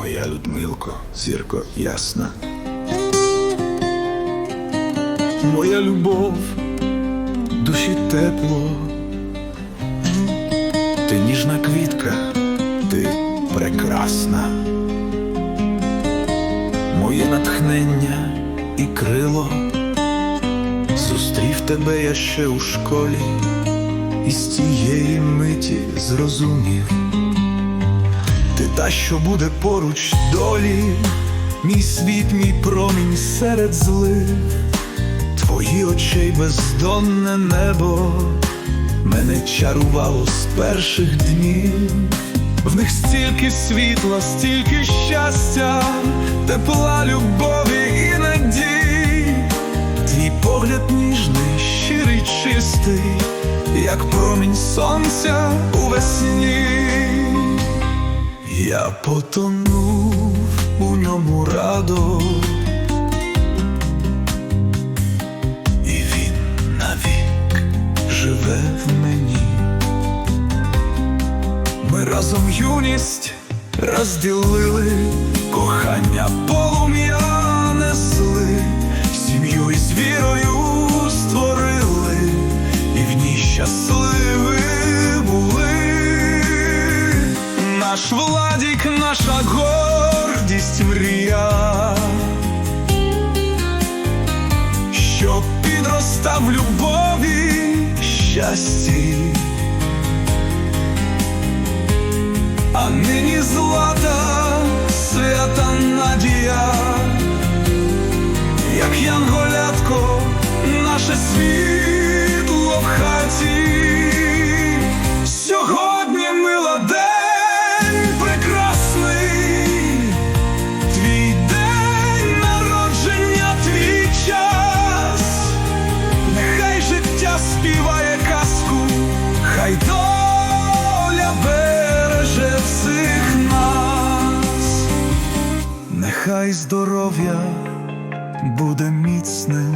моя Людмилко, зірко ясна. Моя любов, душі тепло, ти ніжна квітка, ти прекрасна, моє натхнення і крило, зустрів тебе я ще у школі, і з тієї миті зрозумів. Ти та, що буде поруч долі, мій світ, мій промінь серед злих, твої очей бездонне небо, мене чарувало з перших днів, в них стільки світла, стільки щастя, тепла любові і надій, твій погляд ніжний, щирий, чистий, як промінь сонця у весні. Я потонув у ньому радо, і він навік живе в мені. Ми разом юність розділили, кохання полум'я Наш владік, наша гордість мрія, Щоб підростав любові щасті, нехай здоров'я буде міцним,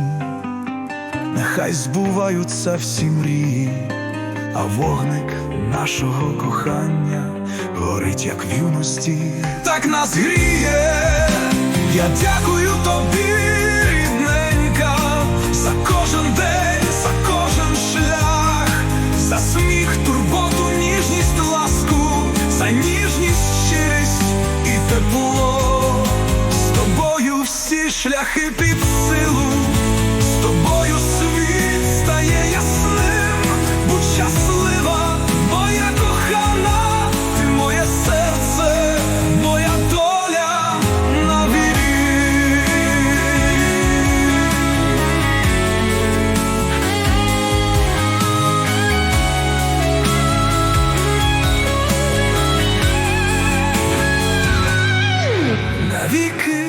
нехай збуваються всі мрії а вогник нашого кохання горить, як в юності, так нас гріє. Я дякую шляхи під силу, з тобою світ стає ясним. Будь щаслива, моя кохана, ти моє серце, моя доля на вірі. Навіки